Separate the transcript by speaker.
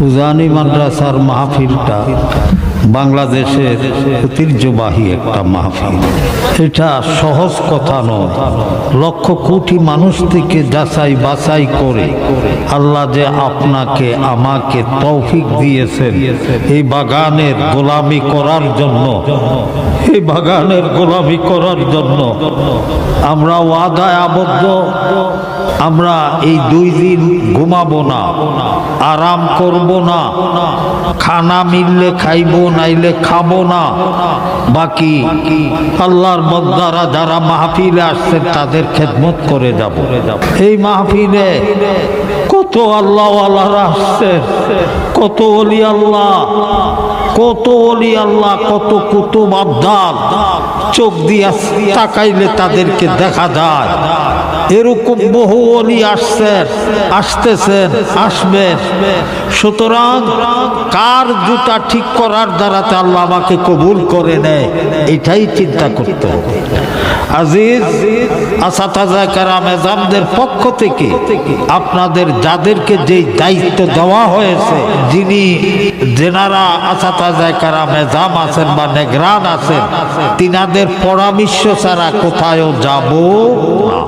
Speaker 1: উজানি মাদ্রাসার মাহফিলটা বাংলাদেশের ঐতিহ্যবাহী একটা মাহফিল। এটা সহজ কথা নয়। লক্ষ কোটি মানুষ থেকে যাচাই বাছাই করে আল্লাহ যে আপনাকে, আমাকে তৌফিক দিয়েছেন এই বাগানের গোলামি করার জন্য। এই বাগানের গোলামি করার জন্য। আমরা ওয়াদায় আবদ্ধ। আমরা এই দুই দিন ঘুমাবো না, আরাম করব না, খানা মিললে খাইবো, নাইলে খাব না। বাকি আল্লাহর মদ্দারা যারা মাহফিলে আসছেন, তাদের খেদমত করে যাব। এই মাহফিলে কত আল্লাহ আল্লাহরা আসছেন, কত অলি আল্লাহ কত অলি আল্লাহ, কত কুতুব আবদাল চোখ দিয়া তাকাইলে তাদেরকে দেখা যায়। এরকম বহু অলি আসছেন, আসতেছেন, আসবেন। সুতরাং কার জুতা ঠিক করার দ্বারাতে আল্লাহ আমাকে কবুল করে নেয়, এটাই চিন্তা করতে হবে। আজিজ, আসাতাজা কারাম, এজামদের পক্ষ থেকে আপনাদের যাদেরকে যেই দায়িত্ব দেওয়া হয়েছে, যিনি যেনারা আসাতাজা কারাম মেজাম আছেন বা নেগ্রান আছেন তিনাদের পরামর্শ ছাড়া কোথায়ও যাব না।